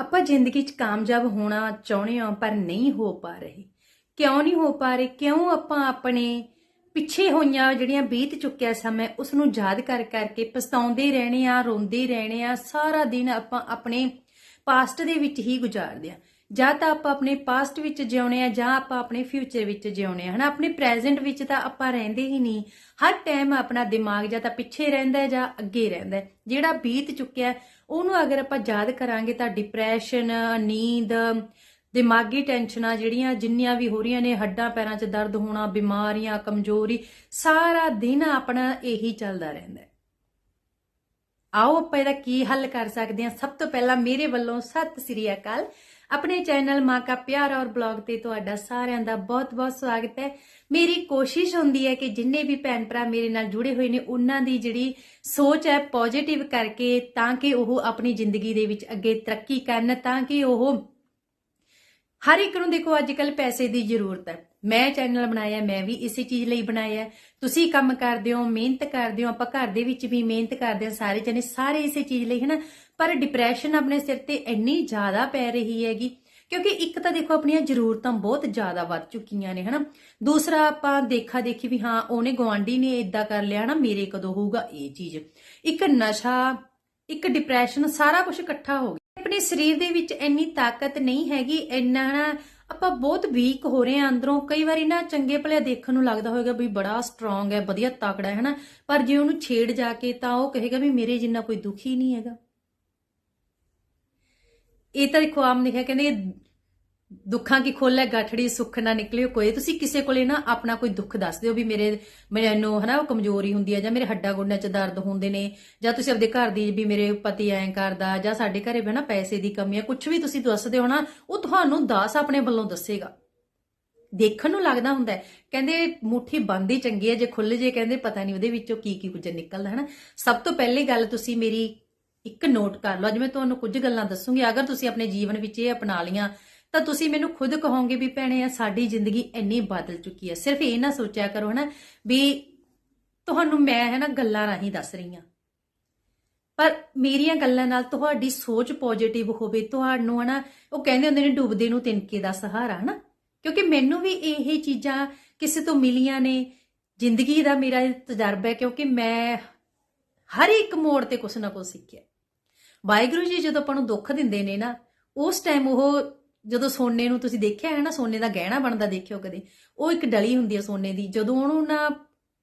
ਆਪਾਂ ਜ਼ਿੰਦਗੀ 'ਚ ਕਾਮਯਾਬ ਹੋਣਾ ਚਾਹੁੰਦੇ ਹਾਂ, ਪਰ ਨਹੀਂ ਹੋ ਪਾ ਰਹੇ। ਕਿਉਂ ਨਹੀਂ ਹੋ ਪਾ ਰਹੇ? ਕਿਉਂ ਆਪਾਂ ਆਪਣੇ ਪਿੱਛੇ ਹੋਈਆਂ ਜਿਹੜੀਆਂ ਬੀਤ ਚੁੱਕਿਆ ਸਮਾਂ ਉਸ ਨੂੰ ਯਾਦ ਕਰ ਕਰਕੇ ਪਛਤਾਉਂਦੇ ਰਹਿਣੇ ਆ ਰੋਂਦੇ ਰਹਿਣੇ ਆ ਸਾਰਾ ਦਿਨ ਆਪਾਂ ਆਪਣੇ ਪਾਸਟ ਦੇ ਵਿੱਚ ਹੀ ਗੁਜ਼ਾਰਦੇ ਆ ਜਾਂ ਤਾਂ ਆਪਾਂ ਆਪਣੇ ਪਾਸਟ ਵਿੱਚ ਜਿਉਣੇ ਆ, ਜਾਂ ਆਪਾਂ ਆਪਣੇ ਫਿਊਚਰ ਵਿੱਚ ਜਿਉਣੇ ਆ। ਹਨਾ, ਆਪਣੇ ਪ੍ਰੈਜ਼ੈਂਟ ਵਿੱਚ ਤਾਂ ਆਪਾਂ ਰਹਿੰਦੇ ਹੀ ਨਹੀਂ। ਹਰ ਟਾਈਮ ਆਪਣਾ ਦਿਮਾਗ ਜਾਂ ਤਾਂ ਪਿੱਛੇ ਰਹਿੰਦਾ ਜਾਂ ਅੱਗੇ ਰਹਿੰਦਾ ਜਿਹੜਾ ਬੀਤ ਚੁੱਕਿਆ ਉਹਨੂੰ ਅਗਰ ਆਪਾਂ ਯਾਦ ਕਰਾਂਗੇ ਤਾਂ ਡਿਪਰੈਸ਼ਨ ਨੀਂਦ, ਦਿਮਾਗੀ ਟੈਨਸ਼ਨਾਂ ਜਿਹੜੀਆਂ, ਜਿੰਨੀਆਂ ਵੀ ਹੋ ਰਹੀਆਂ ਨੇ, ਹੱਡਾਂ ਪੈਰਾਂ 'ਚ ਦਰਦ ਹੋਣਾ, ਬਿਮਾਰੀਆਂ, ਕਮਜ਼ੋਰੀ, ਸਾਰਾ ਦਿਨ ਆਪਣਾ ਇਹੀ ਚੱਲਦਾ ਰਹਿੰਦਾ ਆਓ ਆਪਾਂ ਇਹਦਾ ਕੀ ਹੱਲ ਕਰ ਸਕਦੇ ਹਾਂ? ਸਭ ਤੋਂ ਪਹਿਲਾਂ ਮੇਰੇ ਵੱਲੋਂ ਸਤਿ ਸ੍ਰੀ ਅਕਾਲ। ਆਪਣੇ ਚੈਨਲ ਮਾਂ ਕਾ ਪਿਆਰ ਔਰ ਬਲੌਗ ਤੇ ਤੁਹਾਡਾ ਸਾਰਿਆਂ ਦਾ ਬਹੁਤ-ਬਹੁਤ ਸਵਾਗਤ ਹੈ। ਮੇਰੀ ਕੋਸ਼ਿਸ਼ ਹੁੰਦੀ ਹੈ ਕਿ ਜਿੰਨੇ ਵੀ ਭੈਣ ਭਰਾ ਮੇਰੇ ਨਾਲ ਜੁੜੇ ਹੋਏ ਨੇ, ਉਹਨਾਂ ਦੀ ਜਿਹੜੀ ਸੋਚ ਹੈ ਪੋਜ਼ਿਟਿਵ ਕਰਕੇ ਤਾਂ ਕਿ ਉਹ ਆਪਣੀ ਜ਼ਿੰਦਗੀ ਦੇ ਵਿੱਚ ਅੱਗੇ ਤਰੱਕੀ ਕਰਨ, ਤਾਂ ਕਿ ਉਹ ਹਰ ਇੱਕ ਨੂੰ ਦੇਖੋ, ਅੱਜ ਕੱਲ ਪੈਸੇ ਦੀ ਜ਼ਰੂਰਤ ਹੈ। ਮੈਂ ਚੈਨਲ ਬਣਾਇਆ, ਮੈਂ ਵੀ ਇਸੇ ਚੀਜ਼ ਲਈ ਬਣਾਇਆ। ਤੁਸੀਂ ਕੰਮ ਕਰਦੇ ਹੋ, ਮਿਹਨਤ ਕਰਦੇ ਹੋ, ਆਪਾਂ ਘਰ ਦੇ ਵਿੱਚ ਵੀ ਮਿਹਨਤ ਕਰਦੇ ਹਾਂ, ਸਾਰੇ ਜਣੇ ਸਾਰੇ ਇਸੇ ਚੀਜ਼ ਲਈ, ਹਨਾ? ਪਰ ਡਿਪਰੈਸ਼ਨ ਆਪਣੇ ਸਿਰ ਤੇ ਇੰਨੀ ਜ਼ਿਆਦਾ ਪੈ ਰਹੀ ਹੈਗੀ, ਕਿਉਂਕਿ ਇੱਕ ਤਾਂ ਦੇਖੋ ਆਪਣੀਆਂ ਜ਼ਰੂਰਤਾਂ ਬਹੁਤ ਜ਼ਿਆਦਾ ਵੱਧ ਚੁੱਕੀਆਂ ਨੇ, ਹਨਾ? ਦੂਸਰਾ ਆਪਾਂ ਦੇਖਾ ਦੇਖੀ ਵੀ ਹਾਂ, ਉਹਨੇ ਗਵਾਂਢੀ ਨੇ ਇਦਾਂ ਕਰ ਲਿਆ ਨਾ ਮੇਰੇ ਕਦੋਂ ਹੋਊਗਾ ਇਹ ਚੀਜ਼। ਇੱਕ ਨਸ਼ਾ, ਇੱਕ ਡਿਪਰੈਸ਼ਨ ਸਾਰਾ ਕੁਝ ਇਕੱਠਾ ਹੋ ਗਿਆ। ਆਪਣੇ ਸਰੀਰ ਦੇ ਵਿੱਚ ਇੰਨੀ ਤਾਕਤ ਨਹੀਂ ਹੈਗੀ, ਇੰਨਾ ਨਾ ਆਪਾਂ ਬਹੁਤ ਵੀਕ ਹੋ ਰਹੇ ਆ ਅੰਦਰੋਂ। ਕਈ ਵਾਰੀ ਨਾ ਚੰਗੇ ਭਲੇ ਦੇਖਣ ਨੂੰ ਲੱਗਦਾ ਹੋਵੇਗਾ ਵੀ ਬੜਾ ਸਟਰੋਂਗ ਹੈ, ਵਧੀਆ ਤਾਕੜਾ ਹੈ, ਹਨਾ? ਪਰ ਜੇ ਉਹਨੂੰ ਛੇੜ ਜਾ ਕੇ ਤਾਂ ਉਹ ਕਹੇਗਾ ਵੀ ਮੇਰੇ ਜਿੰਨਾ ਕੋਈ ਦੁਖੀ ਨਹੀਂ ਹੈਗਾ। ਇਹ ਤਾਂ ਦੇਖੋ ਆਮ ਲਿਖਿਆ ਕਹਿੰਦੇ ਦੁੱਖਾਂ ਕੀ ਖੋਲੇ ਗਾਠੜੀ ਸੁੱਖ ਨਾ ਨਿਕਲਿਓ ਕੋਈ। ਤੁਸੀਂ ਕਿਸੇ ਕੋਲੇ ਨਾ ਆਪਣਾ ਕੋਈ ਦੁੱਖ ਦੱਸ ਦਿਓ ਵੀ ਮੇਰੇ, ਮੈਨੂੰ ਹਨਾ ਉਹ ਕਮਜ਼ੋਰੀ ਹੁੰਦੀ ਹੈ ਜਾਂ ਮੇਰੇ ਹੱਡਾਂ ਗੋਡਿਆਂ 'ਚ ਦਰਦ ਹੁੰਦੇ ਨੇ ਜਾਂ ਤੁਸੀਂ ਆਪਦੇ ਘਰ ਦੀ ਵੀ ਮੇਰੇ ਪਤੀ ਐਂ ਕਰਦਾ ਜਾਂ ਸਾਡੇ ਘਰੇ ਵੀ ਨਾ ਪੈਸੇ ਦੀ ਕਮੀ ਹੈ ਕੁਝ ਵੀ ਤੁਸੀਂ ਦੱਸਦੇ ਹੋ ਨਾ, ਉਹ ਤੁਹਾਨੂੰ ਦਾਸ ਆਪਣੇ ਵੱਲੋਂ ਦੱਸੇਗਾ। ਦੇਖਣ ਨੂੰ ਲੱਗਦਾ ਹੁੰਦਾ ਕਹਿੰਦੇ ਮੁੱਠੀ ਬੰਦ ਹੀ ਚੰਗੀ ਹੈ ਜੇ ਖੁੱਲ ਜੇ ਕਹਿੰਦੇ ਪਤਾ ਨਹੀਂ ਉਹਦੇ ਵਿੱਚੋਂ ਕੀ ਕੀ ਕੁਝ ਨਿਕਲਦਾ ਹੈ ਨਾ। ਸਭ ਤੋਂ ਪਹਿਲੀ ਗੱਲ ਤੁਸੀਂ ਮੇਰੀ ਇੱਕ ਨੋਟ ਕਰ ਲਓ। ਅੱਜ ਮੈਂ ਤੁਹਾਨੂੰ ਕੁਝ ਗੱਲਾਂ ਦੱਸੂਗੀ। ਅਗਰ ਤੁਸੀਂ ਆਪਣੇ ਜੀਵਨ ਵਿੱਚ ਇਹ ਅਪਣਾ ਲੀਆਂ ਤਾਂ ਤੁਸੀਂ ਮੈਨੂੰ ਖੁਦ ਕਹੋਗੇ ਵੀ ਭੈਣੇ ਆ ਸਾਡੀ ਜ਼ਿੰਦਗੀ ਇੰਨੀ ਬਦਲ ਚੁੱਕੀ ਹੈ ਸਿਰਫ ਇਹ ਨਾ ਸੋਚਿਆ ਕਰੋ ਹਨਾ ਵੀ ਤੁਹਾਨੂੰ ਮੈਂ ਹੈ ਨਾ ਗੱਲਾਂ ਰਾਹੀਂ ਦੱਸ ਰਹੀ ਹਾਂ। ਪਰ ਮੇਰੀਆਂ ਗੱਲਾਂ ਨਾਲ ਤੁਹਾਡੀ ਸੋਚ ਪੋਜ਼ਿਟਿਵ ਹੋਵੇ, ਤੁਹਾਨੂੰ ਹਨਾ ਉਹ ਕਹਿੰਦੇ ਹੁੰਦੇ ਨੇ ਡੁੱਬਦੇ ਨੂੰ ਤਿਨਕੇ ਦਾ ਸਹਾਰਾ ਹਨਾ। ਕਿਉਂਕਿ ਮੈਨੂੰ ਵੀ ਇਹ ਚੀਜ਼ਾਂ ਕਿਸੇ ਤੋਂ ਮਿਲੀਆਂ ਨੇ। ਜ਼ਿੰਦਗੀ ਦਾ ਮੇਰਾ ਇਹ ਤਜਰਬਾ ਹੈ ਕਿਉਂਕਿ ਮੈਂ ਹਰ ਇੱਕ ਮੋੜ ਤੇ ਕੁਛ ਨਾ ਕੁਛ ਸਿੱਖਿਆ। ਵਾਹਿਗੁਰੂ ਜੀ ਜਦੋਂ ਆਪਾਂ ਨੂੰ ਦੁੱਖ ਦਿੰਦੇ ਨੇ ਨਾ, ਉਸ ਟਾਈਮ ਉਹ ਜਦੋਂ ਸੋਨੇ ਨੂੰ ਤੁਸੀਂ ਦੇਖਿਆ ਹੈ ਨਾ, ਸੋਨੇ ਦਾ ਗਹਿਣਾ ਬਣਦਾ ਦੇਖਿਓ ਕਦੇ, ਉਹ ਇੱਕ ਡਲੀ ਹੁੰਦੀ ਹੈ ਸੋਨੇ ਦੀ, ਜਦੋਂ ਉਹਨੂੰ ਨਾ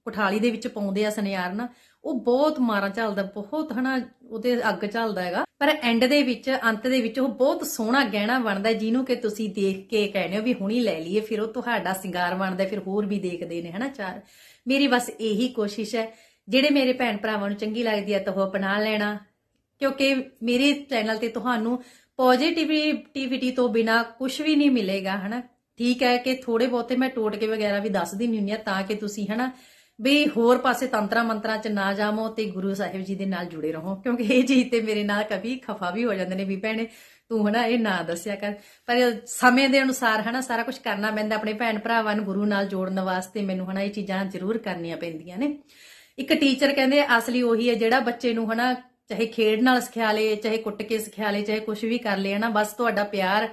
ਕੁਠਾਲੀ ਦੇ ਵਿੱਚ ਪਾਉਂਦੇ ਆ ਸੁਨਿਆਰ ਨਾ, ਉਹ ਬਹੁਤ ਮਾਰਾ ਚੱਲਦਾ ਬਹੁਤ ਹਨਾ, ਉਹਦੇ ਅੱਗ ਚੱਲਦਾ ਹੈਗਾ। ਪਰ ਐਂਡ ਦੇ ਵਿੱਚ, ਅੰਤ ਦੇ ਵਿੱਚ ਉਹ ਬਹੁਤ ਸੋਹਣਾ ਗਹਿਣਾ ਬਣਦਾ, ਜਿਹਨੂੰ ਕਿ ਤੁਸੀਂ ਦੇਖ ਕੇ ਕਹਿੰਦੇ ਹੋ ਵੀ ਹੁਣੀ ਲੈ ਲਈਏ, ਫਿਰ ਉਹ ਤੁਹਾਡਾ ਸ਼ਿੰਗਾਰ ਬਣਦਾ, ਫਿਰ ਹੋਰ ਵੀ ਦੇਖਦੇ ਨੇ ਹਨਾ ਚਾਰ। ਮੇਰੀ ਬਸ ਇਹੀ ਕੋਸ਼ਿਸ਼ ਹੈ, ਜਿਹੜੇ ਮੇਰੇ ਭੈਣ ਭਰਾਵਾਂ ਨੂੰ ਚੰਗੀ ਲੱਗਦੀ ਹੈ ਤਾਂ ਉਹ ਅਪਣਾ ਲੈਣਾ, ਕਿਉਂਕਿ ਮੇਰੇ ਚੈਨਲ ਤੇ ਤੁਹਾਨੂੰ ਪੋਜ਼ਿਟਿਵਿਟੀ ਤੋਂ ਬਿਨਾ ਕੁਝ ਵੀ ਨਹੀਂ ਮਿਲੇਗਾ, ਹਨਾ? ਠੀਕ ਹੈ ਕਿ ਥੋੜੇ ਬਹੁਤੇ ਮੈਂ ਟੋਟਕੇ ਵਗੈਰਾ ਵੀ ਦੱਸ ਦਿੰਦੀ ਹੁੰਦੀ ਆ ਤਾਂ ਕਿ ਤੁਸੀਂ, ਹਨਾ, ਵੀ ਹੋਰ ਪਾਸੇ ਤੰਤਰਾ ਮੰਤਰਾਂ ਚ ਨਾ ਜਾਵੋ ਤੇ ਗੁਰੂ ਸਾਹਿਬ ਜੀ ਦੇ ਨਾਲ ਜੁੜੇ ਰਹੋ, ਕਿਉਂਕਿ ਇਹ ਚੀਜ਼ ਤੇ ਮੇਰੇ ਨਾਲ ਕभी ਖਫਾ ਵੀ ਹੋ ਜਾਂਦੇ ਨੇ ਵੀ ਭੈਣੇ, ਤੂੰ, ਹਨਾ, ਇਹ ਨਾ ਦੱਸਿਆ ਕਰ। ਪਰ ਸਮੇਂ ਦੇ ਅਨੁਸਾਰ, ਹਨਾ, ਸਾਰਾ ਕੁਝ ਕਰਨਾ ਪੈਂਦਾ ਆਪਣੇ ਭੈਣ ਭਰਾਵਾਂ ਨੂੰ ਗੁਰੂ ਨਾਲ ਜੋੜਨ ਵਾਸਤੇ, ਮੈਨੂੰ, ਹਨਾ, ਇਹ ਚੀਜ਼ਾਂ ਜ਼ਰੂਰ ਕਰਨੀਆਂ ਪੈਂਦੀਆਂ ਨੇ। ਇੱਕ ਟੀਚਰ ਕਹਿੰਦੇ, ਅਸਲੀ ਉਹੀ ਹੈ ਜਿਹੜਾ ਬੱਚੇ ਨੂੰ, ਹਨਾ ਚਾਹੇ ਖੇਡ ਨਾਲ ਸਿਖਿਆ ਲੇ, ਚਾਹੇ ਕੁੱਟ ਕੇ ਸਿਖਿਆ ਲੇ, ਚਾਹੇ ਕੁਝ ਵੀ ਕਰ ਲੇ ਨਾ ਬਸ ਤੁਹਾਡਾ ਪਿਆਰ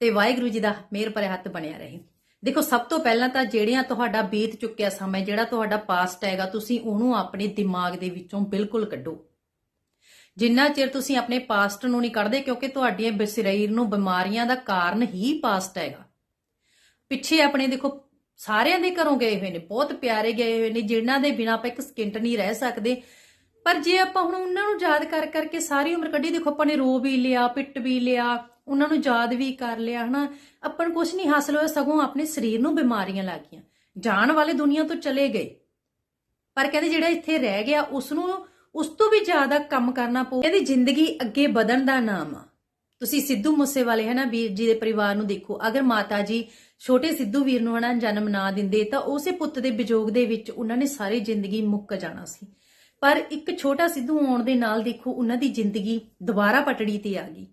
ਤੇ ਵਾਹਿਗੁਰੂ ਜੀ ਦਾ ਮਿਹਰ ਭਰੇ ਹੱਥ ਬਣਿਆ ਰਹੇ। ਦੇਖੋ, ਸਭ ਤੋਂ ਪਹਿਲਾਂ ਤਾਂ ਜਿਹੜੀਆਂ ਤੁਹਾਡਾ ਬੀਤ ਚੁੱਕਿਆ ਸਮਾਂ ਜਿਹੜਾ ਤੁਹਾਡਾ ਪਾਸਟ ਹੈਗਾ, ਤੁਸੀਂ ਉਹਨੂੰ ਆਪਣੇ ਦਿਮਾਗ ਦੇ ਵਿੱਚੋਂ ਬਿਲਕੁਲ ਕੱਢੋ। ਜਿੰਨਾ ਚਿਰ ਤੁਸੀਂ ਆਪਣੇ ਪਾਸਟ ਨੂੰ ਨਹੀਂ ਕੱਢਦੇ, ਕਿਉਂਕਿ ਤੁਹਾਡੀਆਂ ਬ- ਸਰੀਰ ਨੂੰ ਬਿਮਾਰੀਆਂ ਦਾ ਕਾਰਨ ਹੀ ਪਾਸਟ ਹੈਗਾ। ਪਿੱਛੇ ਆਪਣੇ ਦੇਖੋ, ਸਾਰਿਆਂ ਦੇ ਘਰੋਂ ਗਏ ਹੋਏ ਨੇ, ਬਹੁਤ ਪਿਆਰੇ ਗਏ ਹੋਏ ਨੇ, ਜਿਨ੍ਹਾਂ ਦੇ ਬਿਨਾਂ ਆਪਾਂ ਇੱਕ ਸਕਿੰਟ ਨਹੀਂ ਰਹਿ ਸਕਦੇ। ਪਰ ਜੇ ਆਪਾਂ ਹੁਣ ਉਹਨਾਂ ਨੂੰ ਯਾਦ ਕਰ ਕਰਕੇ ਸਾਰੀ ਉਮਰ ਕੱਢੀ, ਦੇਖੋ ਆਪਾਂ ਨੇ ਰੋ ਵੀ ਲਿਆ, ਪਿੱਟ ਵੀ ਲਿਆ, ਉਹਨਾਂ ਨੂੰ ਯਾਦ ਵੀ ਕਰ ਲਿਆ, ਹਨਾ? ਆਪਾਂ ਨੂੰ ਕੁਝ ਨਹੀਂ ਹਾਸਲ ਹੋਇਆ, ਸਗੋਂ ਆਪਣੇ ਸਰੀਰ ਨੂੰ ਬਿਮਾਰੀਆਂ ਲੱਗ ਗਈਆਂ। ਜਾਣ ਵਾਲੇ ਦੁਨੀਆ ਤੋਂ ਚਲੇ ਗਏ। ਪਰ ਕਹਿੰਦੇ ਜਿਹੜਾ ਇੱਥੇ ਰਹਿ ਗਿਆ ਉਸ ਨੂੰ ਉਸ ਤੋਂ ਵੀ ਜ਼ਿਆਦਾ ਕੰਮ ਕਰਨਾ ਪਊ। ਇਹਦੀ ਜ਼ਿੰਦਗੀ ਅੱਗੇ ਵਧਣ ਦਾ ਨਾਮ ਆ। ਤੁਸੀਂ ਸਿੱਧੂ ਮੂਸੇਵਾਲੇ, ਹਨਾ, ਵੀਰ ਜੀ ਦੇ ਪਰਿਵਾਰ ਨੂੰ ਦੇਖੋ। ਅਗਰ ਮਾਤਾ ਜੀ ਛੋਟੇ ਸਿੱਧੂ ਵੀਰ ਨੂੰ, ਹਨਾ, ਜਨਮ ਨਾ ਦਿੰਦੇ, ਤਾਂ ਉਸੇ ਪੁੱਤ ਦੇ ਵਿਜੋਗ ਦੇ ਵਿੱਚ ਉਹਨਾਂ ਨੇ ਸਾਰੀ ਜ਼ਿੰਦਗੀ ਮੁੱਕ ਜਾਣਾ ਸੀ। ਪਰ ਇੱਕ ਛੋਟਾ ਸਿੱਧੂ ਆਉਣ ਦੇ ਨਾਲ ਦੇਖੋ ਉਹਨਾਂ ਦੀ ਜ਼ਿੰਦਗੀ ਦੁਬਾਰਾ ਪਟੜੀ ਤੇ ਆ ਗਈ।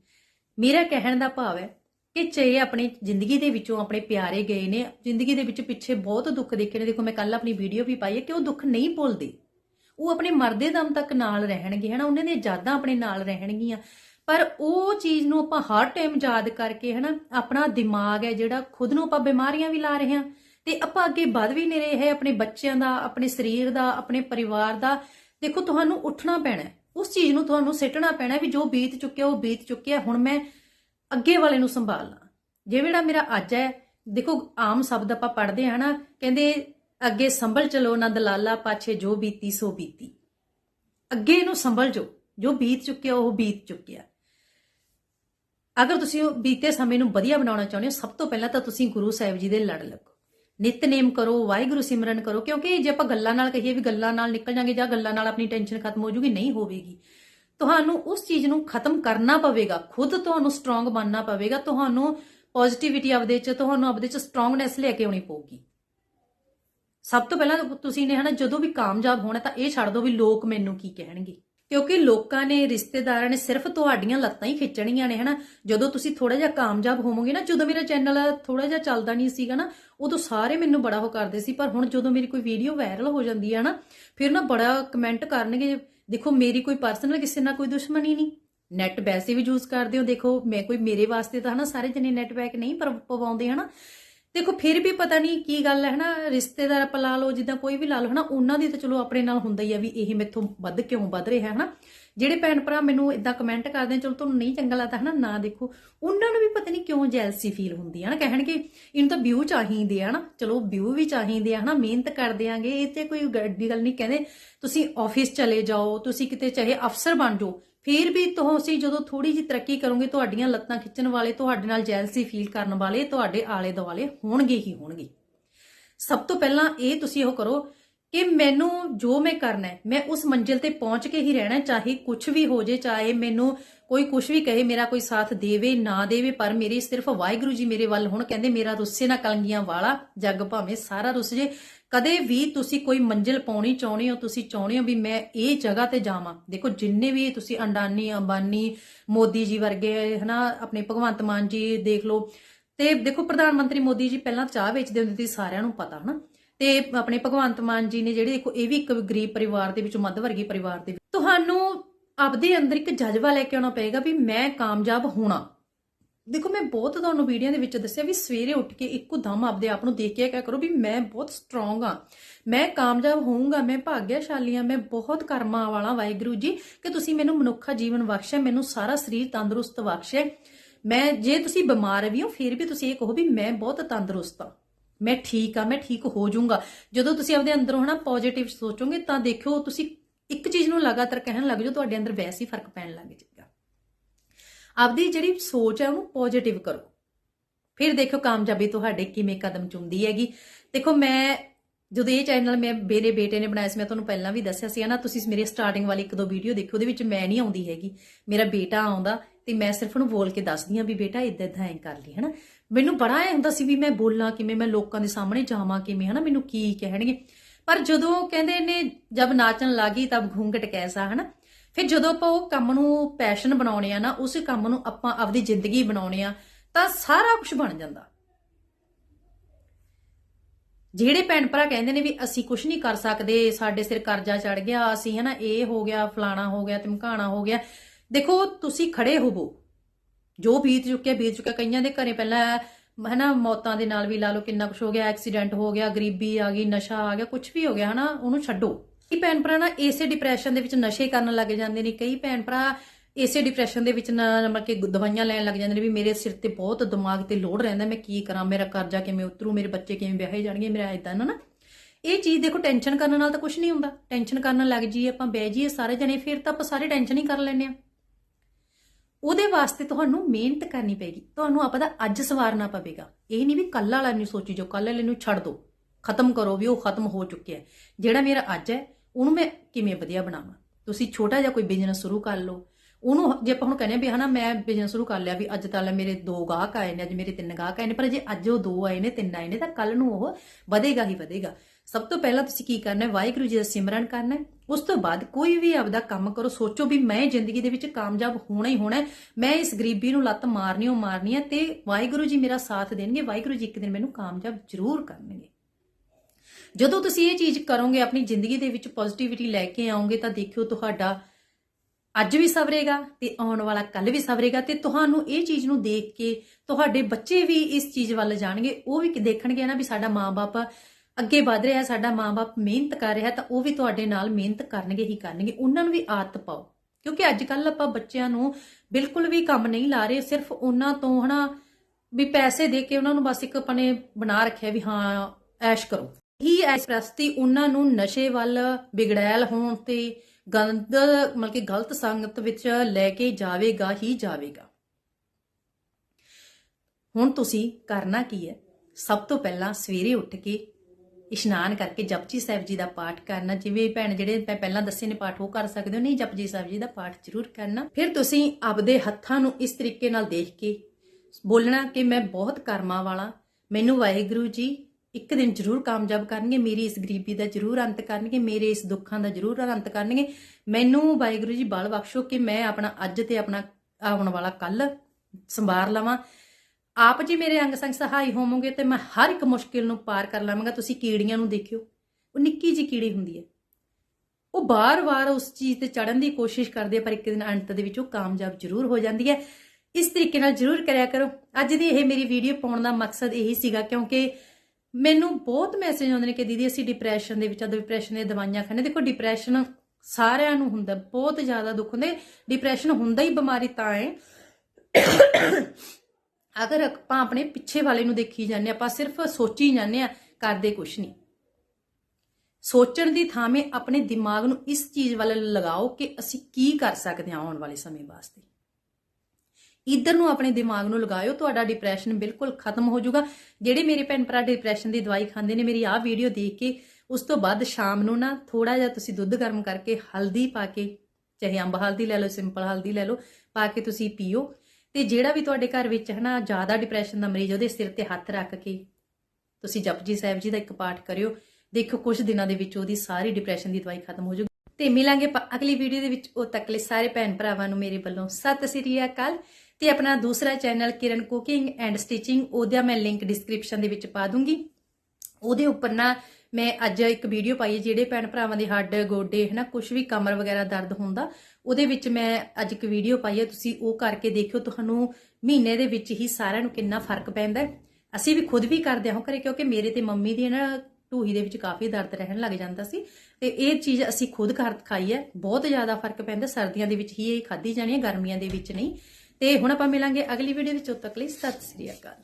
ਮੇਰਾ ਕਹਿਣ ਦਾ ਭਾਵ ਹੈ ਕਿ ਚਾਹੇ ਆਪਣੀ ਜ਼ਿੰਦਗੀ ਦੇ ਵਿੱਚੋਂ ਆਪਣੇ ਪਿਆਰੇ ਗਏ ਨੇ, ਜ਼ਿੰਦਗੀ ਦੇ ਵਿੱਚ ਪਿੱਛੇ ਬਹੁਤ ਦੁੱਖ ਦੇਖੇ ਨੇ। ਦੇਖੋ, ਮੈਂ ਕੱਲ ਆਪਣੀ ਵੀਡੀਓ ਵੀ ਪਾਈ ਹੈ ਕਿ ਉਹ ਦੁੱਖ ਨਹੀਂ ਭੁੱਲਦੇ। ਉਹ ਆਪਣੇ ਮਰਦੇ ਦਮ ਤੱਕ ਨਾਲ ਰਹਿਣਗੇ, ਹਨਾ? ਉਹਨਾਂ ਦੀਆਂ ਯਾਦਾਂ ਆਪਣੇ ਨਾਲ ਰਹਿਣਗੀਆਂ। ਪਰ ਉਹ ਚੀਜ਼ ਨੂੰ ਆਪਾਂ ਹਰ ਟਾਈਮ ਯਾਦ ਕਰਕੇ, ਹਨਾ, ਆਪਣਾ ਦਿਮਾਗ ਹੈ ਜਿਹੜਾ ਖੁਦ ਨੂੰ ਆਪਾਂ ਬਿਮਾਰੀਆਂ ਵੀ ਲਾ ਰਹੇ ਹਾਂ। ਤੇ ਆਪਾਂ ਅੱਗੇ ਵੱਧ ਵੀ ਨਹੀਂ ਰਹੇ ਹੈ ਆਪਣੇ ਬੱਚਿਆਂ ਦਾ, ਆਪਣੇ ਸਰੀਰ ਦਾ, ਆਪਣੇ ਪਰਿਵਾਰ ਦਾ ਦੇਖੋ, ਤੁਹਾਨੂੰ ਉੱਠਣਾ ਪੈਣਾ ਉਸ ਚੀਜ਼ ਨੂੰ ਤੁਹਾਨੂੰ ਸਿੱਟਣਾ ਪੈਣਾ ਵੀ ਜੋ ਬੀਤ ਚੁੱਕਿਆ, ਉਹ ਬੀਤ ਚੁੱਕਿਆ, ਹੁਣ ਮੈਂ ਅੱਗੇ ਵਾਲੇ ਨੂੰ ਸੰਭਾਲਣਾ। ਜੇ ਜਿਹੜਾ ਮੇਰਾ ਅੱਜ ਹੈ, ਦੇਖੋ, ਆਮ ਸ਼ਬਦ ਆਪਾਂ ਪੜ੍ਹਦੇ ਹਾਂ ਨਾ, ਕਹਿੰਦੇ ਅੱਗੇ ਸੰਭਲ ਚਲੋ, ਨਾ ਦਲਾਲਾ ਪਾਛੇ, ਜੋ ਬੀਤੀ, ਸੋ ਬੀਤੀ। ਅੱਗੇ ਇਹਨੂੰ ਸੰਭਲ ਜੋ ਜੋ ਬੀਤ ਚੁੱਕਿਆ, ਉਹ ਬੀਤ ਚੁੱਕਿਆ। ਅਗਰ ਤੁਸੀਂ ਉਹ ਬੀਤੇ ਸਮੇਂ ਨੂੰ ਵਧੀਆ ਬਣਾਉਣਾ ਚਾਹੁੰਦੇ ਹੋ, ਸਭ ਤੋਂ ਪਹਿਲਾਂ ਤਾਂ ਤੁਸੀਂ ਗੁਰੂ ਸਾਹਿਬ ਜੀ ਦੇ ਲੜ ਲੱਗੋ। ਨਿਤਨੇਮ ਕਰੋ, ਵਾਹਿਗੁਰੂ ਸਿਮਰਨ ਕਰੋ, ਕਿਉਂਕਿ ਜੇ ਆਪਾਂ ਗੱਲਾਂ ਨਾਲ ਕਹੀਏ ਵੀ ਗੱਲਾਂ ਨਾਲ ਨਿਕਲ ਜਾਾਂਗੇ ਜਾਂ ਗੱਲਾਂ ਨਾਲ ਆਪਣੀ ਟੈਨਸ਼ਨ ਖਤਮ ਹੋ ਜੂਗੀ, ਨਹੀਂ ਹੋਵੇਗੀ। ਤੁਹਾਨੂੰ ਉਸ ਚੀਜ਼ ਨੂੰ ਖਤਮ ਕਰਨਾ ਪਵੇਗਾ, ਖੁਦ ਤੁਹਾਨੂੰ ਸਟਰੋਂਗ ਬਣਨਾ ਪਵੇਗਾ, ਤੁਹਾਨੂੰ ਪੋਜ਼ਿਟਿਵਿਟੀ ਆਪਦੇ ਚ, ਤੁਹਾਨੂੰ ਆਪਦੇ ਚ ਸਟਰੋਂਗਨੈਸ ਲੈ ਕੇ ਆਉਣੀ ਪਊਗੀ। ਸਭ ਤੋਂ ਪਹਿਲਾਂ ਤੁਸੀਂ ਨੇ ਹਨਾ ਜਦੋਂ ਵੀ ਕਾਮਯਾਬ ਹੋਣਾ ਤਾਂ ਇਹ ਛੱਡ ਦਿਓ ਵੀ ਲੋਕ ਮੈਨੂੰ ਕੀ ਕਹਿਣਗੇ। ਕਿਉਂਕਿ ਲੋਕਾਂ ਨੇ, ਰਿਸ਼ਤੇਦਾਰਾਂ ਨੇ ਸਿਰਫ ਤੁਹਾਡੀਆਂ ਲੱਤਾਂ ਹੀ ਖਿੱਚਣੀਆਂ ਨੇ, ਹਨਾ? ਜਦੋਂ ਤੁਸੀਂ ਥੋੜਾ ਜਿਹਾ ਕਾਮਯਾਬ ਹੋਵੋਗੇ ਨਾ, ਜਦੋਂ ਮੇਰਾ ਚੈਨਲ ਥੋੜਾ ਜਿਹਾ ਚੱਲਦਾ ਨਹੀਂ ਸੀਗਾ ਨਾ, ਉਦੋਂ ਸਾਰੇ ਮੈਨੂੰ ਬੜਾ ਉਹ ਕਰਦੇ ਸੀ, ਪਰ ਹੁਣ ਜਦੋਂ ਮੇਰੀ ਕੋਈ ਵੀਡੀਓ ਵਾਇਰਲ ਹੋ ਜਾਂਦੀ ਹੈ ਨਾ ਫਿਰ ਨਾ ਬੜਾ ਕਮੈਂਟ ਕਰਨਗੇ, ਦੇਖੋ, ਮੇਰੀ ਕੋਈ ਪਰਸਨਲ ਕਿਸੇ ਨਾਲ ਕੋਈ ਦੁਸ਼ਮਣੀ ਨਹੀਂ। ਨੈਟ ਵੈਸੇ ਵੀ ਯੂਜ਼ ਕਰਦੇ ਹੋ, ਦੇਖੋ, ਮੈਂ ਕੋਈ ਮੇਰੇ ਵਾਸਤੇ ਤਾਂ, ਹਨਾ, ਸਾਰੇ ਜਣੇ ਨੈਟ ਪੈਕ ਨਹੀਂ ਪਰ ਪਵਾਉਂਦੇ, ਹਨਾ? ਦੇਖੋ, ਫਿਰ ਵੀ ਪਤਾ ਨਹੀਂ ਕੀ ਗੱਲ ਹੈ, ਹਨਾ? ਰਿਸ਼ਤੇਦਾਰ ਆਪਾਂ ਲਾ ਲਓ, ਜਿੱਦਾਂ ਕੋਈ ਵੀ ਲਾ ਲਓ, ਹਨਾ? ਉਹਨਾਂ ਦੀ ਤਾਂ ਚਲੋ ਆਪਣੇ ਨਾਲ ਹੁੰਦਾ ਹੀ ਆ ਵੀ ਇਹ ਮੈਥੋਂ ਵੱਧ ਕਿਉਂ ਵੱਧ ਰਿਹਾ ਹੈ ਹਨਾ? ਜਿਹੜੇ ਭੈਣ ਭਰਾ ਮੈਨੂੰ ਇਦਾਂ ਕਮੈਂਟ ਕਰਦੇ ਚਲੋ ਤੁਹਾਨੂੰ ਨਹੀਂ ਚੰਗਾ ਲੱਗਦਾ, ਹਨਾ? ਨਾ ਦੇਖੋ। ਉਹਨਾਂ ਨੂੰ ਵੀ ਪਤਾ ਨਹੀਂ ਕਿਉਂ ਜੈਲਸੀ ਫੀਲ ਹੁੰਦੀ ਹੈ ਨਾ ਕਹਿਣਗੇ, ਇਹਨੂੰ ਤਾਂ ਵਿਊ ਚਾਹੀਦੇ ਆ, ਹਨਾ? ਚਲੋ ਵਿਊ ਵੀ ਚਾਹੀਦੇ ਆ, ਹਨਾ? ਮਿਹਨਤ ਕਰਦੇ ਆਂਗੇ। ਇਹ ਤੇ ਕੋਈ ਗੱਡੀ ਗੱਲ ਨਹੀਂ, ਕਹਿੰਦੇ, ਤੁਸੀਂ ਆਫਿਸ ਚਲੇ ਜਾਓ, ਤੁਸੀਂ ਕਿਤੇ ਚਾਹੇ ਅਫਸਰ ਬਣ ਜਾਓ। ਫਿਰ ਵੀ ਤੁਸੀਂ ਜਦੋਂ ਥੋੜੀ ਜਿਹੀ ਤਰੱਕੀ ਕਰੋਗੇ, ਤੁਹਾਡੀਆਂ ਲੱਤਾਂ ਖਿੱਚਣ ਵਾਲੇ, ਤੁਹਾਡੇ ਨਾਲ ਜੈਲਸੀ ਫੀਲ ਕਰਨ ਵਾਲੇ, ਤੁਹਾਡੇ ਆਲੇ ਦੁਆਲੇ ਹੋਣਗੇ ਹੀ ਹੋਣਗੇ। ਸਭ ਤੋਂ ਪਹਿਲਾਂ ਇਹ ਤੁਸੀਂ ਉਹ ਕਰੋ ਕਿ ਮੈਨੂੰ ਜੋ ਮੈਂ ਕਰਨਾ ਹੈ, ਮੈਂ ਉਸ ਮੰਜ਼ਿਲ ਤੇ ਪਹੁੰਚ ਕੇ ਹੀ ਰਹਿਣਾ ਚਾਹੇ ਕੁਝ ਵੀ ਹੋ ਜੇ, ਚਾਹੇ ਮੈਨੂੰ ਕੋਈ ਕੁਝ ਵੀ ਕਹੇ, ਮੇਰਾ ਕੋਈ ਸਾਥ ਦੇਵੇ, ਨਾ ਦੇਵੇ, ਪਰ ਮੇਰੀ ਸਿਰਫ ਵਾਹਿਗੁਰੂ ਜੀ ਮੇਰੇ ਵੱਲ ਹੁਣ, ਕਹਿੰਦੇ ਮੇਰਾ ਰੁੱਸੇ ਨਾ ਕਲੰਗੀਆਂ ਵਾਲਾ ਜੱਗ ਭਾਵੇਂ ਸਾਰਾ ਰੁੱਸ ਜੇ ਕਦੇ ਵੀ ਤੁਸੀਂ ਕੋਈ ਮੰਜ਼ਿਲ ਪਾਉਣੀ ਚਾਹੁੰਦੇ ਹੋ, ਤੁਸੀਂ ਚਾਹੁੰਦੇ ਹੋ ਵੀ ਮੈਂ ਇਹ ਜਗ੍ਹਾ ਤੇ ਜਾਵਾਂ। ਦੇਖੋ, ਜਿੰਨੇ ਵੀ ਤੁਸੀਂ ਅੰਡਾਨੀ, ਅੰਬਾਨੀ, ਮੋਦੀ ਜੀ ਵਰਗੇ, ਹਨਾ, ਆਪਣੇ ਭਗਵੰਤ ਮਾਨ ਜੀ ਦੇਖ ਲਓ। ਤੇ ਦੇਖੋ, ਪ੍ਰਧਾਨ ਮੰਤਰੀ ਮੋਦੀ ਜੀ ਪਹਿਲਾਂ ਚਾਹ ਵੇਚਦੇ ਹੁੰਦੇ ਸੀ, ਸਾਰਿਆਂ ਨੂੰ ਪਤਾ, ਹਨਾ। ਤੇ ਆਪਣੇ ਭਗਵੰਤ ਮਾਨ ਜੀ ਨੇ ਜਿਹੜੇ, ਦੇਖੋ, ਇਹ ਵੀ ਇੱਕ ਗਰੀਬ ਪਰਿਵਾਰ ਦੇ ਵਿੱਚੋਂ, ਮੱਧ ਵਰਗੀ ਪਰਿਵਾਰ ਦੇ ਤੁਹਾਨੂੰ ਆਪਦੇ ਅੰਦਰ ਇੱਕ ਜਜ਼ਬਾ ਲੈ ਕੇ ਆਉਣਾ ਪਏਗਾ ਵੀ ਮੈਂ ਕਾਮਯਾਬ ਹੋਣਾ। ਦੇਖੋ, ਮੈਂ ਬਹੁਤ ਤੁਹਾਨੂੰ ਵੀਡੀਓ ਦੇ ਵਿੱਚ ਦੱਸਿਆ ਵੀ ਸਵੇਰੇ ਉੱਠ ਕੇ ਇੱਕੋ ਦਮ ਆਪਦੇ ਆਪ ਨੂੰ ਦੇਖ ਕੇ ਕਿਆ ਕਰੋ ਵੀ ਮੈਂ ਬਹੁਤ ਸਟਰੋਂਗ ਆ ਮੈਂ ਕਾਮਯਾਬ ਹੋਊਂਗਾ, ਮੈਂ ਭਾਗਿਆਸ਼ਾਲੀ ਆ ਮੈਂ ਬਹੁਤ ਕਰਮਾਂ ਵਾਲਾ ਵਾਹਿਗੁਰੂ ਜੀ, ਕਿ ਤੁਸੀਂ ਮੈਨੂੰ ਮਨੁੱਖਾ ਜੀਵਨ ਬਖਸ਼ਿਆ, ਮੈਨੂੰ ਸਾਰਾ ਸਰੀਰ ਤੰਦਰੁਸਤ ਬਖਸ਼ਿਆ। ਮੈਂ, ਜੇ ਤੁਸੀਂ ਬਿਮਾਰ ਵੀ ਹੋ, ਫਿਰ ਵੀ ਤੁਸੀਂ ਇਹ ਕਹੋ ਵੀ ਮੈਂ ਬਹੁਤ ਤੰਦਰੁਸਤ ਆ ਮੈਂ ਠੀਕ ਆ ਮੈਂ ਠੀਕ ਹੋ ਜਾਊਂਗਾ। ਜਦੋਂ ਤੁਸੀਂ ਆਪਦੇ ਅੰਦਰੋਂ ਹਨਾ ਪੋਜ਼ਿਟਿਵ ਸੋਚੋਗੇ, ਤਾਂ ਦੇਖਿਓ ਤੁਸੀਂ ਇੱਕ ਚੀਜ਼ ਨੂੰ ਲਗਾਤਾਰ ਕਹਿਣ ਲੱਗ ਜਾਓ, ਤੁਹਾਡੇ ਅੰਦਰ ਵੈਸੇ ਹੀ ਫ਼ਰਕ ਪੈਣ ਲੱਗ ਜੇ ਆਪਦੀ ਜਿਹੜੀ ਸੋਚ ਹੈ ਉਹਨੂੰ ਪੋਜ਼ਿਟਿਵ ਕਰੋ। ਫਿਰ ਦੇਖੋ ਕਾਮਯਾਬੀ ਤੁਹਾਡੇ ਕਿਵੇਂ ਕਦਮ ਚੁੰਦੀ ਹੈਗੀ। ਦੇਖੋ ਮੈਂ ਜਦੋਂ ਇਹ ਚੈਨਲ ਮੈਂ ਮੇਰੇ ਬੇਟੇ ਨੇ ਬਣਾਇਆ ਸੀ, ਮੈਂ ਤੁਹਾਨੂੰ ਪਹਿਲਾਂ ਵੀ ਦੱਸਿਆ ਸੀ ਨਾ ਤੁਸੀਂ ਮੇਰੇ ਸਟਾਰਟਿੰਗ ਵਾਲੀ ਇੱਕ ਦੋ ਵੀਡੀਓ ਦੇਖਿਓ, ਉਹਦੇ ਵਿੱਚ ਮੈਂ ਨਹੀਂ ਆਉਂਦੀ ਹੈਗੀ। ਮੇਰਾ ਬੇਟਾ ਆਉਂਦਾ ਤੇ ਮੈਂ ਸਿਰਫ ਉਹਨੂੰ ਬੋਲ ਕੇ ਦੱਸਦੀ ਆ ਵੀ ਬੇਟਾ ਇਦਾਂ ਇਦਾਂ ਐ ਕਰ ਲਈ, ਹਨਾ। ਮੈਨੂੰ ਬੜਾ ਐ ਹੁੰਦਾ ਸੀ ਵੀ ਮੈਂ ਬੋਲਾਂ ਕਿਵੇਂ, ਮੈਂ ਲੋਕਾਂ ਦੇ ਸਾਹਮਣੇ ਜਾਵਾਂ ਕਿਵੇਂ, ਹਨਾ, ਮੈਨੂੰ ਕੀ ਕਹਿਣਗੇ। ਪਰ ਜਦੋਂ ਕਹਿੰਦੇ ਨੇ ਜਦ ਨਾਚਣ ਲੱਗੀ ਤਬ ਘੂੰਘਟ ਕੈਸਾ ਹਨਾ। ਫਿਰ ਜਦੋਂ ਆਪਾਂ ਉਹ ਕੰਮ ਨੂੰ ਪੈਸ਼ਨ ਬਣਾਉਣੇ ਆ ਨਾ, ਉਸ ਕੰਮ ਨੂੰ ਆਪਾਂ ਆਪਦੀ ਜ਼ਿੰਦਗੀ ਬਣਾਉਣੇ ਆ, ਤਾਂ ਸਾਰਾ ਕੁਝ ਬਣ ਜਾਂਦਾ। ਜਿਹੜੇ ਭੈਣ ਭਰਾ ਕਹਿੰਦੇ ਨੇ ਵੀ ਅਸੀਂ ਕੁਝ ਨਹੀਂ ਕਰ ਸਕਦੇ, ਸਾਡੇ ਸਿਰ ਕਰਜ਼ਾ ਚੜ ਗਿਆ, ਅਸੀਂ ਹਨਾ ਇਹ ਹੋ ਗਿਆ, ਫਲਾਣਾ ਹੋ ਗਿਆ, ਧਮਕਾਣਾ ਹੋ ਗਿਆ। ਦੇਖੋ, ਤੁਸੀਂ ਖੜੇ ਹੋਵੋ। ਜੋ ਬੀਤ ਚੁੱਕਿਆ ਬੀਤ ਚੁੱਕਿਆ। ਕਈਆਂ ਦੇ ਘਰੇ ਪਹਿਲਾਂ ਹਨਾ ਮੌਤਾਂ ਦੇ ਨਾਲ ਵੀ ਲਾ ਲਓ, ਕਿੰਨਾ ਕੁਝ ਹੋ ਗਿਆ, ਐਕਸੀਡੈਂਟ ਹੋ ਗਿਆ, ਗਰੀਬੀ ਆ ਗਈ, ਨਸ਼ਾ ਆ ਗਿਆ ਕੁਝ ਵੀ ਹੋ ਗਿਆ, ਹਨਾ, ਉਹਨੂੰ ਛੱਡੋ। ਕਈ ਭੈਣ ਭਰਾ ਨਾ ਇਸੇ ਡਿਪਰੈਸ਼ਨ ਦੇ ਵਿੱਚ ਨਸ਼ੇ ਕਰਨ ਲੱਗ ਜਾਂਦੇ ਨੇ, ਕਈ ਭੈਣ ਭਰਾ ਇਸੇ ਡਿਪਰੈਸ਼ਨ ਦੇ ਵਿੱਚ ਨਾ ਮਤਲਬ ਕਿ ਦਵਾਈਆਂ ਲੈਣ ਲੱਗ ਜਾਂਦੇ ਨੇ ਵੀ ਮੇਰੇ ਸਿਰ ਤੇ ਬਹੁਤ ਦਿਮਾਗ ਤੇ ਲੋਡ ਰਹਿੰਦਾ, ਮੈਂ ਕੀ ਕਰਾਂ, ਮੇਰਾ ਕਰਜ਼ਾ ਕਿਵੇਂ ਉਤਰੂ, ਮੇਰੇ ਬੱਚੇ ਕਿਵੇਂ ਵਿਆਹੇ ਜਾਣਗੇ, ਮੇਰਾ ਇਦਾਂ ਨਾ ਇਹ ਚੀਜ਼ ਦੇਖੋ ਟੈਨਸ਼ਨ ਕਰਨ ਨਾਲ ਤਾਂ ਕੁਝ ਨਹੀਂ ਹੁੰਦਾ ਟੈਨਸ਼ਨ ਕਰਨ ਲੱਗ ਜੀ ਆਪਾਂ, ਬਹਿ ਜਾਈਏ ਸਾਰੇ ਜਣੇ, ਫਿਰ ਤਾਂ ਆਪਾਂ ਸਾਰੇ ਟੈਨਸ਼ਨ ਹੀ ਕਰ ਲੈਂਦੇ ਆ ਉਹਦੇ ਵਾਸਤੇ ਤੁਹਾਨੂੰ ਮਿਹਨਤ ਕਰਨੀ ਪੈਗੀ ਤੁਹਾਨੂੰ ਆਪਦਾ ਅੱਜ ਸਵਾਰਨਾ ਪਵੇਗਾ। ਇਹ ਨਹੀਂ ਵੀ ਕੱਲ ਵਾਲਾ ਨਹੀਂ ਸੋਚੀ ਜੋ ਕੱਲ ਵਾਲੇ ਨੂੰ ਛੱਡ ਦੋ, ਖਤਮ ਕਰੋ ਵੀ ਉਹ ਖਤਮ ਹੋ ਚੁੱਕਿਆ ਜਿਹੜਾ ਮੇਰਾ ਅੱਜ ਹੈ ਉਹਨੂੰ ਮੈਂ ਕਿਵੇਂ ਵਧੀਆ ਬਣਾਵਾਂ? ਤੁਸੀਂ ਛੋਟਾ ਜਿਹਾ ਕੋਈ ਬਿਜ਼ਨਸ ਸ਼ੁਰੂ ਕਰ ਲਓ। ਉਹਨੂੰ ਜੇ ਆਪਾਂ ਹੁਣ ਕਹਿੰਦੇ ਆ ਵੀ ਹਨਾ, ਮੈਂ ਬਿਜ਼ਨਸ ਸ਼ੁਰੂ ਕਰ ਲਿਆ ਵੀ ਅੱਜ ਤਾਂ ਮੇਰੇ ਦੋ ਗਾਹਕ ਆਏ ਨੇ, ਅੱਜ ਮੇਰੇ ਤਿੰਨ ਗਾਹਕ ਆਏ ਨੇ, ਪਰ ਜੇ ਅੱਜ ਉਹ ਦੋ ਆਏ ਨੇ, ਤਿੰਨ ਆਏ ਨੇ, ਤਾਂ ਕੱਲ ਨੂੰ ਉਹ ਵਧੇਗਾ ਹੀ ਵਧੇਗਾ। ਸਭ ਤੋਂ ਪਹਿਲਾਂ ਤੁਸੀਂ ਕੀ ਕਰਨਾ ਹੈ? ਵਾਹਿਗੁਰੂ ਜੀ ਦਾ ਸਿਮਰਨ ਕਰਨਾ ਹੈ। ਉਸ ਤੋਂ ਬਾਅਦ ਕੋਈ ਵੀ ਆਪਦਾ ਕੰਮ ਕਰੋ, ਸੋਚੋ ਵੀ ਮੈਂ ਜ਼ਿੰਦਗੀ ਦੇ ਵਿੱਚ ਕਾਮਯਾਬ ਹੋਣਾ ਹੀ ਹੋਣਾ ਮੈਂ ਇਸ ਗਰੀਬੀ ਨੂੰ ਲੱਤ ਮਾਰਨੀ ਓ ਮਾਰਨੀ ਹੈ ਤੇ ਵਾਹਿਗੁਰੂ ਜੀ ਮੇਰਾ ਸਾਥ ਦੇਣਗੇ, ਵਾਹਿਗੁਰੂ ਜੀ ਇੱਕ ਦਿਨ ਮੈਨੂੰ ਕਾਮਯਾਬ ਜ਼ਰੂਰ ਕਰਨਗੇ। ਜਦੋਂ ਤੁਸੀਂ ਇਹ ਚੀਜ਼ ਕਰੋਗੇ, ਆਪਣੀ ਜ਼ਿੰਦਗੀ ਦੇ ਵਿੱਚ ਪੋਜ਼ਿਟਿਵਿਟੀ ਲੈ ਕੇ ਆਓਗੇ, ਤਾਂ ਦੇਖਿਓ ਤੁਹਾਡਾ ਅੱਜ ਵੀ ਸਵਰੇਗਾ ਤੇ ਆਉਣ ਵਾਲਾ ਕੱਲ ਵੀ ਸਵਰੇਗਾ ਤੇ ਤੁਹਾਨੂੰ ਇਹ ਚੀਜ਼ ਨੂੰ ਦੇਖ ਕੇ ਤੁਹਾਡੇ ਬੱਚੇ ਵੀ ਇਸ ਚੀਜ਼ ਵੱਲ ਜਾਣਗੇ। ਉਹ ਵੀ ਦੇਖਣਗੇ ਨਾ ਵੀ ਸਾਡਾ ਮਾਪੇ ਅੱਗੇ ਵਧ ਰਿਹਾ, ਸਾਡਾ ਮਾਪੇ ਮਿਹਨਤ ਕਰ ਰਿਹਾ, ਤਾਂ ਉਹ ਵੀ ਤੁਹਾਡੇ ਨਾਲ ਮਿਹਨਤ ਕਰਨਗੇ, ਹੀ ਕਰਨਗੇ। ਉਹਨਾਂ ਨੂੰ ਵੀ ਆਦਤ ਪਾਓ। ਕਿਉਂਕਿ ਅੱਜ ਕੱਲ ਆਪਾਂ ਬੱਚਿਆਂ ਨੂੰ ਬਿਲਕੁਲ ਵੀ ਕੰਮ ਨਹੀਂ ਲਾ ਰਹੇ, ਸਿਰਫ ਉਹਨਾਂ ਤੋਂ ਹਨਾ ਵੀ ਪੈਸੇ ਦੇ ਕੇ ਉਹਨਾਂ ਨੂੰ ਬਸ ਇੱਕ ਆਪਣੇ ਬਣਾ ਰੱਖਿਆ ਵੀ ਹਾਂ, ਐਸ਼ ਕਰੋ। ਹੀ ਐਸ ਪ੍ਰਸਤੀ ਉਹਨਾਂ ਨੂੰ ਨਸ਼ੇ ਵੱਲ ਵਿਗੜੈਲ ਹੋਣ ਤੇ ਗੰਦ, ਮਤਲਬ ਕਿ ਗਲਤ ਸੰਗਤ ਵਿੱਚ ਲੈ ਕੇ ਜਾਵੇਗਾ ਹੀ ਜਾਵੇਗਾ। ਹੁਣ ਤੁਸੀਂ ਕਰਨਾ ਕੀ ਹੈ? ਸਭ ਤੋਂ ਪਹਿਲਾਂ ਸਵੇਰੇ ਉੱਠ ਕੇ ਇਸ਼ਨਾਨ ਕਰਕੇ ਜਪਜੀ ਸਾਹਿਬ ਜੀ ਦਾ ਪਾਠ ਕਰਨਾ, ਜਿਵੇਂ ਭੈਣ ਜਿਹੜੇ ਮੈਂ ਪਹਿਲਾਂ ਦੱਸੇ ਨੇ ਪਾਠ ਉਹ ਕਰ ਸਕਦੇ ਹੋ, ਨਹੀਂ ਜਪਜੀ ਸਾਹਿਬ ਜੀ ਦਾ ਪਾਠ ਜ਼ਰੂਰ ਕਰਨਾ। ਫਿਰ ਤੁਸੀਂ ਆਪਦੇ ਹੱਥਾਂ ਨੂੰ ਇਸ ਤਰੀਕੇ ਨਾਲ ਦੇਖ ਕੇ ਬੋਲਣਾ ਕਿ ਮੈਂ ਬਹੁਤ ਕਰਮਾਂ ਵਾਲਾ, ਮੈਨੂੰ ਵਾਹਿਗੁਰੂ ਜੀ ਇੱਕ ਦਿਨ ਜ਼ਰੂਰ ਕਾਮਯਾਬ ਕਰਨਗੇ, ਮੇਰੀ ਇਸ ਗਰੀਬੀ ਦਾ ਜ਼ਰੂਰ ਅੰਤ ਕਰਨਗੇ, ਮੇਰੇ ਇਸ ਦੁੱਖਾਂ ਦਾ ਜ਼ਰੂਰ ਅੰਤ ਕਰਨਗੇ। ਮੈਨੂੰ ਵਾਹਿਗੁਰੂ ਜੀ ਬਲ ਬਖਸ਼ੋ ਕਿ ਮੈਂ ਆਪਣਾ ਅੱਜ ਤੇ ਆਪਣਾ ਆਉਣ ਵਾਲਾ ਕੱਲ ਸੰਭਾਰ ਲਵਾਂ। ਆਪ ਜੀ ਮੇਰੇ ਅੰਗ ਸੰਗ ਸਹਾਈ ਹੋਵੋਗੇ ਤੇ ਮੈਂ ਹਰ ਇੱਕ ਮੁਸ਼ਕਿਲ ਨੂੰ ਪਾਰ ਕਰ ਲਵਾਂਗਾ। ਤੁਸੀਂ ਕੀੜੀਆਂ ਨੂੰ ਦੇਖਿਓ, ਉਹ ਨਿੱਕੀ ਜੀ ਕੀੜੀ ਹੁੰਦੀ ਹੈ। ਉਹ ਬਾਰ-ਬਾਰ ਉਸ ਚੀਜ਼ ਤੇ ਚੜਨ ਦੀ ਕੋਸ਼ਿਸ਼ ਕਰਦੇ ਪਰ ਇੱਕ ਦਿਨ ਅੰਤ ਦੇ ਵਿੱਚ ਉਹ ਕਾਮਯਾਬ ਜ਼ਰੂਰ ਹੋ ਜਾਂਦੀ ਹੈ। ਇਸ ਤਰੀਕੇ ਨਾਲ ਜ਼ਰੂਰ ਕਰਿਆ ਕਰੋ। ਅੱਜ ਦੀ ਇਹ ਮੇਰੀ ਵੀਡੀਓ ਪਾਉਣ ਦਾ ਮਕਸਦ ਇਹੀ ਸੀਗਾ, ਕਿਉਂਕਿ ਮੈਨੂੰ ਬਹੁਤ ਮੈਸੇਜ ਆਉਂਦੇ ਨੇ ਕਿ ਦੀਦੀ ਅਸੀਂ ਡਿਪਰੈਸ਼ਨ ਦੇ ਵਿੱਚ ਆ ਡਿਪਰੈਸ਼ਨ ਦੀਆਂ ਦਵਾਈਆਂ ਖਾਣੇ ਦੇਖੋ ਡਿਪਰੈਸ਼ਨ ਸਾਰਿਆਂ ਨੂੰ ਹੁੰਦਾ ਬਹੁਤ ਜ਼ਿਆਦਾ ਦੁੱਖ ਹੁੰਦੇ। ਡਿਪਰੈਸ਼ਨ ਹੁੰਦਾ ਹੀ ਬਿਮਾਰੀ ਤਾਂ ਹੈ। ਅਗਰ ਆਪਾਂ ਆਪਣੇ ਪਿੱਛੇ ਵਾਲੇ ਨੂੰ ਦੇਖੀ ਜਾਂਦੇ ਹਾਂ, ਆਪਾਂ ਸਿਰਫ ਸੋਚੀ ਜਾਂਦੇ ਆ ਕਰਦੇ ਕੁਛ ਨਹੀਂ। ਸੋਚਣ ਦੀ ਥਾਵੇਂ ਆਪਣੇ ਦਿਮਾਗ ਨੂੰ ਇਸ ਚੀਜ਼ ਵੱਲ ਲਗਾਓ ਕਿ ਅਸੀਂ ਕੀ ਕਰ ਸਕਦੇ ਹਾਂ ਆਉਣ ਵਾਲੇ ਸਮੇਂ ਵਾਸਤੇ। ਇਧਰ ਨੂੰ ਆਪਣੇ ਦਿਮਾਗ ਨੂੰ ਲਗਾਇਓ, ਤੁਹਾਡਾ ਡਿਪਰੈਸ਼ਨ ਬਿਲਕੁਲ ਖਤਮ ਹੋ ਜਾਊਗਾ। ਜਿਹੜੇ ਮੇਰੇ ਭੈਣ ਭਰਾ ਡਿਪਰੈਸ਼ਨ ਦੀ ਦਵਾਈ ਖਾਂਦੇ ਨੇ, ਮੇਰੀ ਆਹ ਵੀਡੀਓ ਦੇਖ ਕੇ, ਉਸ ਤੋਂ ਬਾਅਦ ਸ਼ਾਮ ਨੂੰ ਨਾ ਥੋੜਾ ਜਿਹਾ ਤੁਸੀਂ ਦੁੱਧ ਗਰਮ ਕਰਕੇ ਹਲਦੀ ਪਾ ਕੇ, ਚਾਹੇ ਅੰਬ ਹਲਦੀ ਲੈ ਲਓ, ਸਿੰਪਲ ਹਲਦੀ ਲੈ ਲਓ, ਪਾ ਕੇ ਤੁਸੀਂ ਪੀਓ। ਤੇ ਜਿਹੜਾ ਵੀ ਤੁਹਾਡੇ ਘਰ ਵਿੱਚ ਹਨਾ ਜ਼ਿਆਦਾ ਡਿਪਰੈਸ਼ਨ ਦਾ ਮਰੀਜ਼, ਉਹਦੇ ਸਿਰ ਤੇ ਹੱਥ ਰੱਖ ਕੇ ਤੁਸੀਂ ਜਪਜੀ ਸਾਹਿਬ ਜੀ ਦਾ ਇੱਕ ਪਾਠ ਕਰਿਓ। ਦੇਖੋ ਕੁਝ ਦਿਨਾਂ ਦੇ ਵਿੱਚ ਉਹਦੀ ਸਾਰੀ ਡਿਪਰੈਸ਼ਨ ਦੀ ਦਵਾਈ ਖਤਮ ਹੋ ਜਾਊਗੀ। ਤੇ ਮਿਲਾਂਗੇ ਅਗਲੀ ਵੀਡੀਓ ਦੇ ਵਿੱਚ। ਉਹ ਤੱਕ ਲਈ ਸਾਰੇ ਭੈਣ ਭਰਾਵਾਂ ਨੂੰ ਮੇਰੇ ਵੱਲੋਂ ਸਤਿ ਸ੍ਰੀ ਅਕਾਲ। ਤੇ ਆਪਣਾ ਦੂਸਰਾ channel Kiran cooking and stitching, ਉਹਦਾ ਮੈਂ ਲਿੰਕ ਡਿਸਕ੍ਰਿਪਸ਼ਨ ਦੇ ਵਿੱਚ ਪਾ ਦੂੰਗੀ। ਉਹਦੇ ਉੱਪਰ ਨਾ ਮੈਂ ਅੱਜ ਇੱਕ ਵੀਡੀਓ ਪਾਈ ਹੈ, ਜਿਹੜੇ ਭੈਣ ਭਰਾਵਾਂ ਦੇ ਹੱਡ, ਗੋਡੇ, ਹਨਾ ਕੁਝ ਵੀ ਕਮਰ ਵਗੈਰਾ ਦਰਦ ਹੁੰਦਾ, ਉਹਦੇ ਵਿੱਚ ਮੈਂ ਅੱਜ ਇੱਕ ਵੀਡੀਓ ਪਾਈ ਹੈ, ਤੁਸੀਂ ਉਹ ਕਰਕੇ ਦੇਖਿਓ, ਤੁਹਾਨੂੰ ਮਹੀਨੇ ਦੇ ਵਿੱਚ ਹੀ ਸਾਰਿਆਂ ਨੂੰ ਕਿੰਨਾ ਫ਼ਰਕ ਪੈਂਦਾ ਅਸੀਂ ਵੀ ਖੁਦ ਵੀ ਕਰਦੇ ਹਾਂ ਘਰੇ, ਕਿਉਂਕਿ ਮੇਰੇ ਤੇ ਮੰਮੀ ਦੀ ਨਾ ਢੂਹੀ ਦੇ ਵਿੱਚ ਕਾਫੀ ਦਰਦ ਰਹਿਣ ਲੱਗ ਜਾਂਦਾ ਸੀ, ਤੇ ਇਹ ਚੀਜ਼ ਅਸੀਂ ਖੁਦ ਘਰ ਖਾਈ ਹੈ, ਬਹੁਤ ਜ਼ਿਆਦਾ ਫ਼ਰਕ ਪੈਂਦਾ, ਸਰਦੀਆਂ ਦੇ ਵਿੱਚ ਹੀ ਇਹ ਖਾਧੀ ਜਾਣੀ ਹੈ, ਗਰਮੀਆਂ ਦੇ ਵਿੱਚ ਨਹੀਂ। ਤੇ ਹੁਣ ਆਪਾਂ ਮਿਲਾਂਗੇ ਅਗਲੀ ਵੀਡੀਓ ਵਿੱਚ ਉਦ ਤੱਕ ਲਈ ਸਤਿ ਸ੍ਰੀ ਅਕਾਲ।